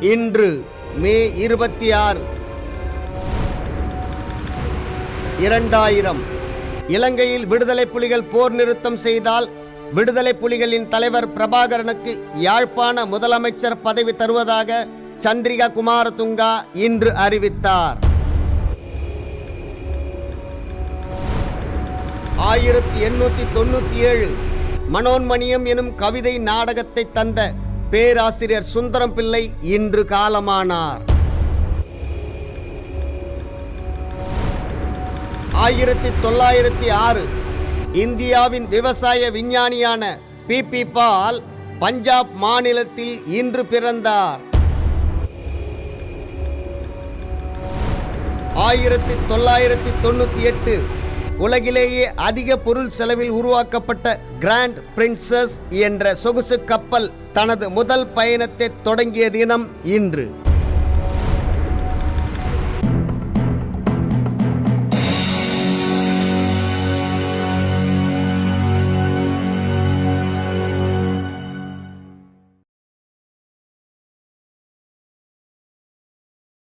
இன்று மே இருபத்தி ஆறு இரண்டாயிரம். இலங்கையில் விடுதலை புலிகள் போர் நிறுத்தம் செய்தால் விடுதலை புலிகளின் தலைவர் பிரபாகரனுக்கு யாழ்ப்பாண முதலமைச்சர் பதவி தருவதாக சந்திரிகா குமாரதுங்கா இன்று அறிவித்தார். ஆயிரத்தி எண்ணூற்றி தொண்ணூற்றி ஏழு மனோன்மணியம் எனும் கவிதை நாடகத்தை தந்த பேராசிரியர் சுந்தரம் பிள்ளை இன்று காலமானார். ஆயிரத்தி தொள்ளாயிரத்தி ஆறு இந்தியாவின் விவசாய விஞ்ஞானியான பி. பி. பால் பஞ்சாப் மாநிலத்தில் இன்று பிறந்தார். ஆயிரத்தி தொள்ளாயிரத்தி தொண்ணூற்றி எட்டு உலகிலேயே அதிக பொருள் செலவில் உருவாக்கப்பட்ட கிராண்ட் பிரின்சஸ் என்ற சொகுசு கப்பல் தனது முதல் பயணத்தை தொடங்கிய தினம் இன்று.